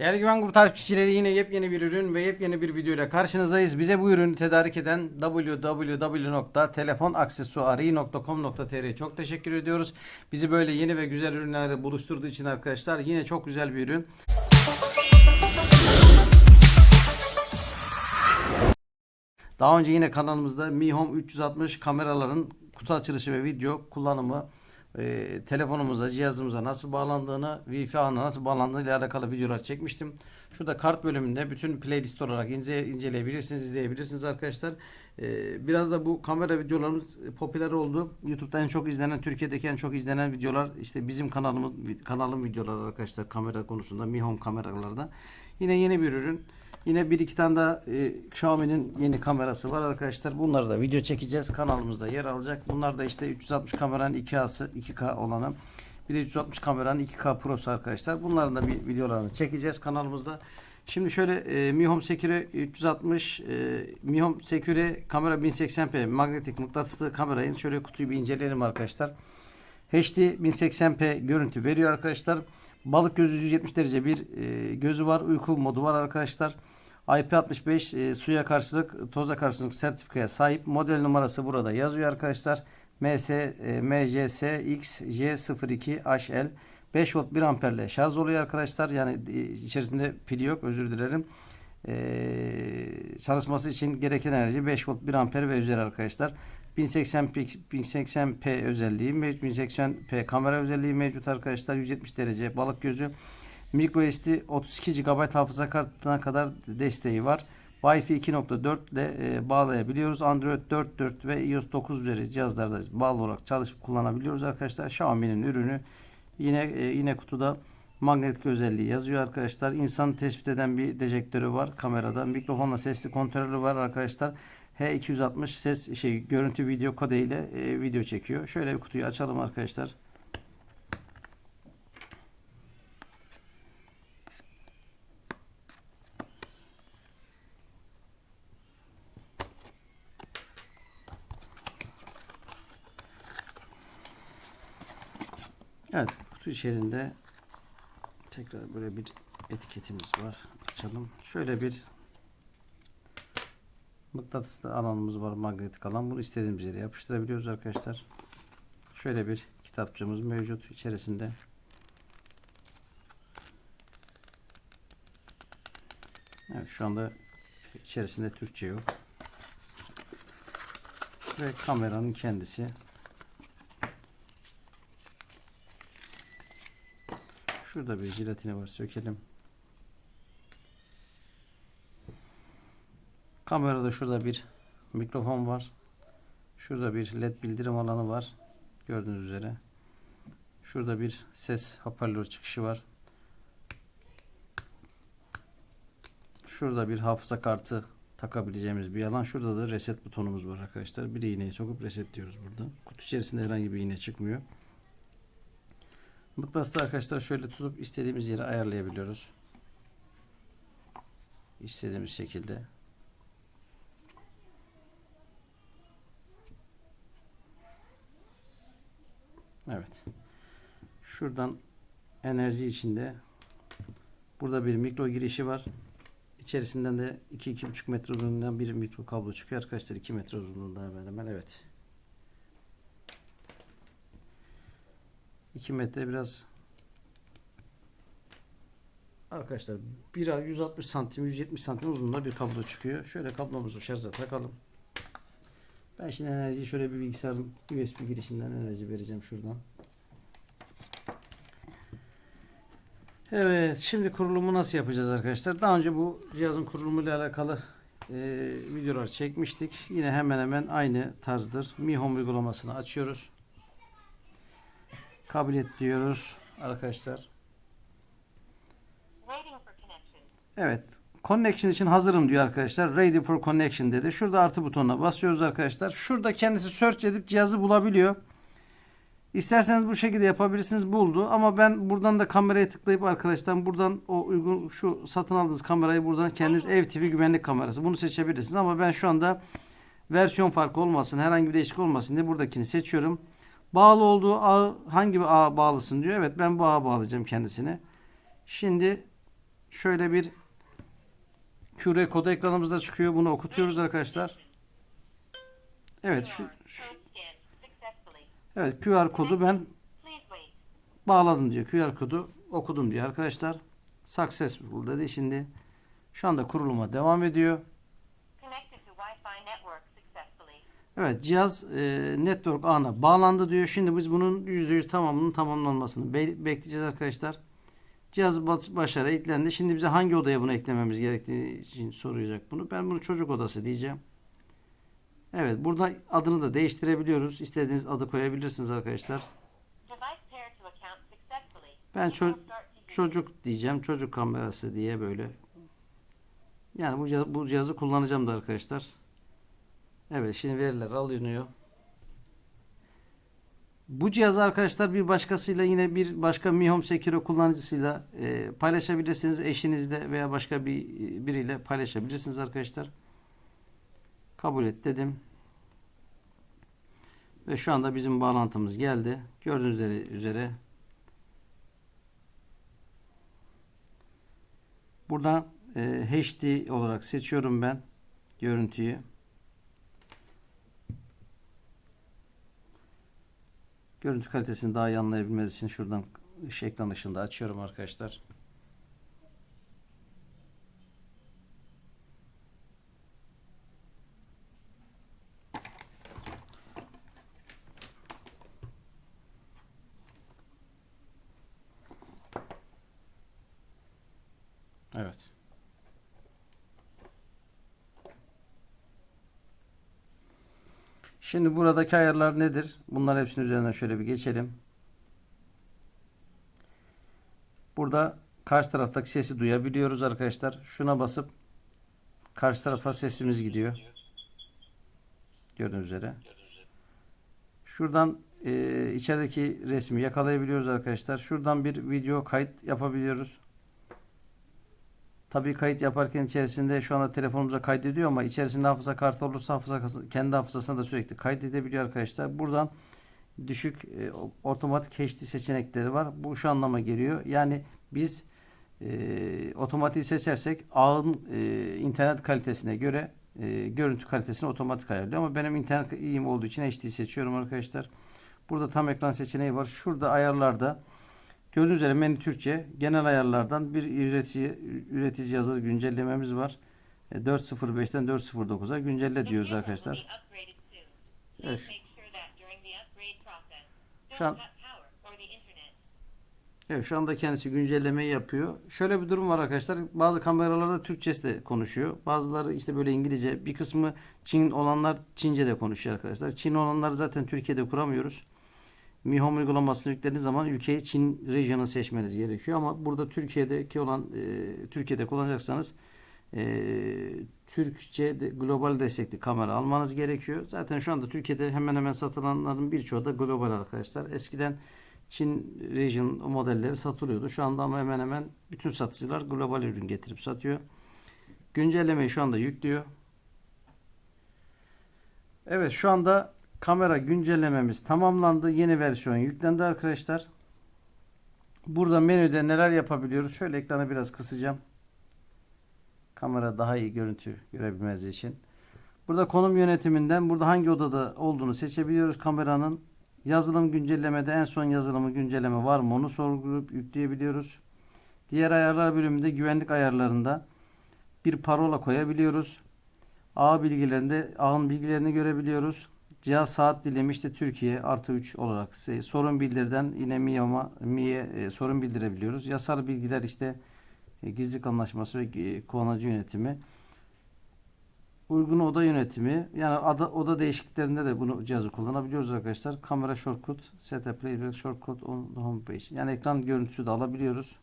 Değerli Güven takipçileri yine yepyeni bir ürün ve yepyeni bir video ile karşınızdayız. Bize bu ürünü tedarik eden www.telefonaksesuari.com.tr çok teşekkür ediyoruz. Bizi böyle yeni ve güzel ürünlerle buluşturduğu için arkadaşlar yine çok güzel bir ürün. Daha önce yine kanalımızda Mi Home 360 kameraların kutu açılışı ve video kullanımı e, telefonumuza, cihazımıza nasıl bağlandığını, Wi-Fi ağına nasıl bağlandığını ile alakalı videolar çekmiştim. Şurada kart bölümünde bütün playlist olarak ince, inceleyebilirsiniz, izleyebilirsiniz arkadaşlar. E, biraz da bu kamera videolarımız popüler oldu. YouTube'da en çok izlenen, Türkiye'deki en çok izlenen videolar işte bizim kanalımız kanalın videoları arkadaşlar kamera konusunda, Mi Home kameralarda. Yine yeni bir ürün. Yine bir iki tane daha e, Xiaomi'nin yeni kamerası var arkadaşlar. Bunları da video çekeceğiz. Kanalımızda yer alacak. Bunlar da işte 360 kameranın 2K'sı, 2K olanı. Bir de 360 kameranın 2K Pro'su arkadaşlar. Bunların da bir videolarını çekeceğiz kanalımızda. Şimdi şöyle e, Mi Home Secure 360 e, Mi Home Secure kamera 1080p magnetik mıknatıslı kamerayı şöyle kutuyu bir inceleyelim arkadaşlar. HD 1080p görüntü veriyor arkadaşlar. Balık gözü 170 derece bir e, gözü var. Uyku modu var arkadaşlar. IP65 e, suya karşılık, toza karşılık sertifikaya sahip. Model numarası burada yazıyor arkadaşlar. MS e, MCS XJ02 HL 5 volt 1 amperle şarj oluyor arkadaşlar. Yani e, içerisinde pil yok. Özür dilerim. E, çalışması için gereken enerji 5 volt 1 amper ve üzeri arkadaşlar. 1080p, 1080p özelliği mevcut. 1080p kamera özelliği mevcut arkadaşlar. 170 derece balık gözü. MicroSD 32 GB hafıza kartına kadar desteği var. Wi-Fi 2.4 ile e, bağlayabiliyoruz. Android 4.4 ve iOS 9 üzeri cihazlarda bağlı olarak çalışıp kullanabiliyoruz arkadaşlar. Xiaomi'nin ürünü yine e, yine kutuda magnetik özelliği yazıyor arkadaşlar. İnsanı tespit eden bir dejektörü var kamerada. Mikrofonla sesli kontrolü var arkadaşlar. H260 ses şey görüntü video kode ile e, video çekiyor. Şöyle bir kutuyu açalım arkadaşlar. Evet kutu içerisinde tekrar böyle bir etiketimiz var. Açalım. Şöyle bir mıknatıslı alanımız var. Magnetik alan. Bunu istediğimiz yere yapıştırabiliyoruz arkadaşlar. Şöyle bir kitapçığımız mevcut içerisinde. Evet şu anda içerisinde Türkçe yok. Ve kameranın kendisi. Şurada bir jilatini var. Sökelim. Kamerada şurada bir mikrofon var. Şurada bir led bildirim alanı var. Gördüğünüz üzere. Şurada bir ses hoparlör çıkışı var. Şurada bir hafıza kartı takabileceğimiz bir alan. Şurada da reset butonumuz var arkadaşlar. Bir iğneyi sokup reset diyoruz burada. Kutu içerisinde herhangi bir iğne çıkmıyor. Mıknatıslı arkadaşlar şöyle tutup istediğimiz yere ayarlayabiliyoruz. İstediğimiz şekilde. Evet. Şuradan enerji içinde burada bir mikro girişi var. İçerisinden de 2-2,5 metre uzunluğundan bir mikro kablo çıkıyor arkadaşlar. 2 metre uzunluğunda hemen hemen evet. 2 metre biraz arkadaşlar bir 160 santim 170 santim uzunluğunda bir kablo çıkıyor. Şöyle kablomuzu şarja takalım. Ben şimdi enerjiyi şöyle bir bilgisayarın USB girişinden enerji vereceğim şuradan. Evet şimdi kurulumu nasıl yapacağız arkadaşlar? Daha önce bu cihazın kurulumuyla alakalı e, videolar çekmiştik. Yine hemen hemen aynı tarzdır. Mi Home uygulamasını açıyoruz. Kabiliyet diyoruz arkadaşlar. Evet. Connection için hazırım diyor arkadaşlar. Ready for connection dedi. Şurada artı butonuna basıyoruz arkadaşlar. Şurada kendisi search edip cihazı bulabiliyor. İsterseniz bu şekilde yapabilirsiniz buldu. Ama ben buradan da kameraya tıklayıp arkadaşlar buradan o uygun şu satın aldığınız kamerayı buradan kendiniz ev TV güvenlik kamerası. Bunu seçebilirsiniz. Ama ben şu anda versiyon farkı olmasın herhangi bir değişik olmasın diye buradakini seçiyorum. Bağlı olduğu ağ hangi bir ağa bağlısın diyor. Evet ben bu ağa bağlayacağım kendisini. Şimdi Şöyle bir QR kodu ekranımızda çıkıyor. Bunu okutuyoruz arkadaşlar. Evet şu, şu- evet QR kodu ben bağladım diyor. QR kodu okudum diyor arkadaşlar. Successful dedi. Şimdi şu anda kuruluma devam ediyor. Connected to Wi-Fi network successfully. Evet cihaz e, network ağına bağlandı diyor. Şimdi biz bunun %100 tamamının tamamlanmasını be- bekleyeceğiz arkadaşlar. Cihaz baş- başarı eklendi. Şimdi bize hangi odaya bunu eklememiz gerektiği için soracak bunu. Ben bunu çocuk odası diyeceğim. Evet burada adını da değiştirebiliyoruz. İstediğiniz adı koyabilirsiniz arkadaşlar. Ben ço- çocuk diyeceğim. Çocuk kamerası diye böyle. Yani bu, cihaz- bu cihazı kullanacağım da arkadaşlar. Evet şimdi veriler alınıyor. Bu cihazı arkadaşlar bir başkasıyla yine bir başka Mi Home Secure kullanıcısıyla e, paylaşabilirsiniz. Eşinizle veya başka bir biriyle paylaşabilirsiniz arkadaşlar. Kabul et dedim. Ve şu anda bizim bağlantımız geldi. Gördüğünüz üzere, üzere Burada e, HD olarak seçiyorum ben görüntüyü. Görüntü kalitesini daha iyi anlayabilmeniz için şuradan ışık ekran ışığında açıyorum arkadaşlar. Evet. Şimdi buradaki ayarlar nedir? Bunlar hepsinin üzerinden şöyle bir geçelim. Burada karşı taraftaki sesi duyabiliyoruz arkadaşlar. Şuna basıp karşı tarafa sesimiz gidiyor. Gördüğünüz üzere. Şuradan e, içerideki resmi yakalayabiliyoruz arkadaşlar. Şuradan bir video kayıt yapabiliyoruz. Tabii kayıt yaparken içerisinde şu anda telefonumuza kaydediyor ama içerisinde hafıza kartı olursa hafıza kendi hafızasına da sürekli kaydedebiliyor arkadaşlar. Buradan düşük e, otomatik HD seçenekleri var. Bu şu anlama geliyor. Yani biz e, otomatik seçersek ağın e, internet kalitesine göre e, görüntü kalitesini otomatik ayarlıyor. Ama benim internet iyiyim olduğu için HD seçiyorum arkadaşlar. Burada tam ekran seçeneği var. Şurada ayarlarda Gördüğünüz üzere menü Türkçe. Genel ayarlardan bir üretici, üretici cihazı güncellememiz var. E, 4.05'ten 4.09'a güncelle diyoruz arkadaşlar. Evet, şu- an-. Evet şu anda kendisi güncellemeyi yapıyor. Şöyle bir durum var arkadaşlar. Bazı kameralarda Türkçesi de konuşuyor. Bazıları işte böyle İngilizce. Bir kısmı Çin olanlar Çince de konuşuyor arkadaşlar. Çin olanlar zaten Türkiye'de kuramıyoruz. Mi Home uygulamasını yüklediğiniz zaman ülkeyi Çin region'ı seçmeniz gerekiyor. Ama burada Türkiye'deki olan e, Türkiye'de kullanacaksanız e, Türkçe de, global destekli kamera almanız gerekiyor. Zaten şu anda Türkiye'de hemen hemen satılanların birçoğu da global arkadaşlar. Eskiden Çin region modelleri satılıyordu. Şu anda ama hemen hemen bütün satıcılar global ürün getirip satıyor. Güncellemeyi şu anda yüklüyor. Evet şu anda kamera güncellememiz tamamlandı. Yeni versiyon yüklendi arkadaşlar. Burada menüde neler yapabiliyoruz? Şöyle ekranı biraz kısacağım. Kamera daha iyi görüntü görebilmeniz için. Burada konum yönetiminden burada hangi odada olduğunu seçebiliyoruz kameranın. Yazılım güncellemede en son yazılımı güncelleme var mı onu sorgulayıp yükleyebiliyoruz. Diğer ayarlar bölümünde güvenlik ayarlarında bir parola koyabiliyoruz. Ağ bilgilerinde ağın bilgilerini görebiliyoruz. Cihaz saat dilimi işte Türkiye artı 3 olarak sorun bildirden yine MIA'ma MI'ye e, sorun bildirebiliyoruz. Yasal bilgiler işte e, gizlilik anlaşması ve e, kullanıcı yönetimi. Uygun oda yönetimi yani ada, oda değişikliklerinde de bunu cihazı kullanabiliyoruz arkadaşlar. Kamera shortcut, set a playback shortcut on the home page. Yani ekran görüntüsü de alabiliyoruz.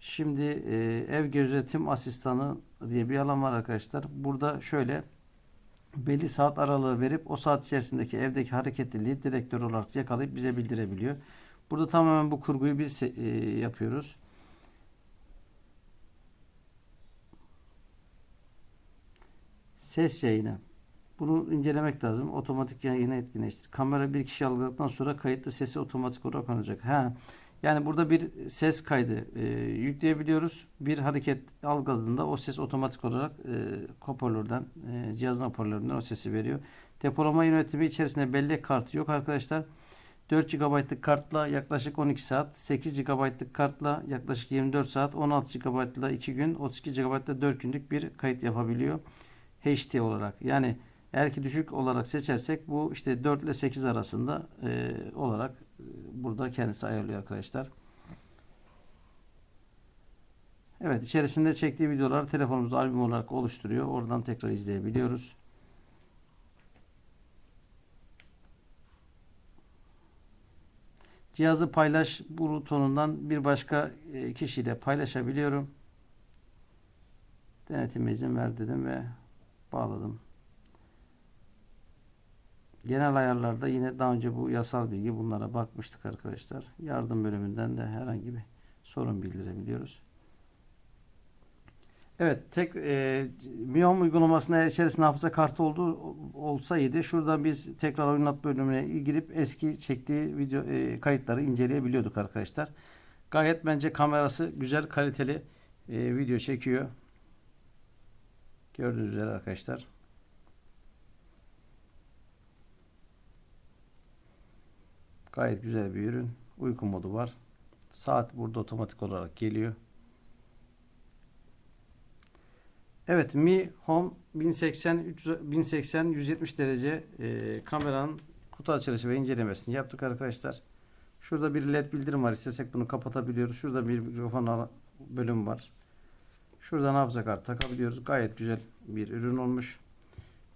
Şimdi e, ev gözetim asistanı diye bir alan var arkadaşlar. Burada şöyle belli saat aralığı verip o saat içerisindeki evdeki hareketliliği direktör olarak yakalayıp bize bildirebiliyor. Burada tamamen bu kurguyu biz e, yapıyoruz. Ses yayını. Bunu incelemek lazım. Otomatik yayını etkinleştir. Kamera bir kişi algıladıktan sonra kayıtlı sesi otomatik olarak alacak. Ha, Yani burada bir ses kaydı e, yükleyebiliyoruz. Bir hareket algıladığında o ses otomatik olarak e, hoparlörden, e, cihazın hoparlöründen o sesi veriyor. Depolama yönetimi içerisinde bellek kartı yok arkadaşlar. 4 GB'lık kartla yaklaşık 12 saat, 8 GB'lık kartla yaklaşık 24 saat, 16 GB'la 2 gün, 32 GB'la 4 günlük bir kayıt yapabiliyor. HD olarak. Yani eğer ki düşük olarak seçersek bu işte 4 ile 8 arasında e, olarak burada kendisi ayarlıyor arkadaşlar. Evet içerisinde çektiği videoları telefonumuzda albüm olarak oluşturuyor. Oradan tekrar izleyebiliyoruz. Cihazı paylaş butonundan bir başka e, kişiyle paylaşabiliyorum. Denetime izin ver dedim ve bağladım. Genel ayarlarda yine daha önce bu yasal bilgi bunlara bakmıştık arkadaşlar. Yardım bölümünden de herhangi bir sorun bildirebiliyoruz. Evet, tek e, Mion uygulamasında içerisinde hafıza kartı olduğu olsaydı şurada biz tekrar oynat bölümüne girip eski çektiği video e, kayıtları inceleyebiliyorduk arkadaşlar. Gayet bence kamerası güzel kaliteli e, video çekiyor. Gördüğünüz üzere arkadaşlar. Gayet güzel bir ürün. Uyku modu var. Saat burada otomatik olarak geliyor. Evet Mi Home 1080 300 1080 170 derece e, kameranın kutu açılışı ve incelemesini yaptık arkadaşlar. Şurada bir led bildirim var. İstesek bunu kapatabiliyoruz. Şurada bir mikrofon bölüm var. Şuradan hafıza kartı takabiliyoruz. Gayet güzel bir ürün olmuş.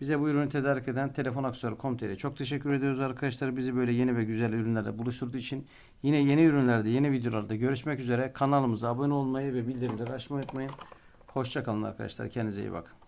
Bize bu ürünü tedarik eden Telefon Aksesuarı.com.tr çok teşekkür ediyoruz arkadaşlar. Bizi böyle yeni ve güzel ürünlerle buluşturduğu için yine yeni ürünlerde, yeni videolarda görüşmek üzere. Kanalımıza abone olmayı ve bildirimleri açmayı unutmayın. Hoşçakalın arkadaşlar. Kendinize iyi bakın.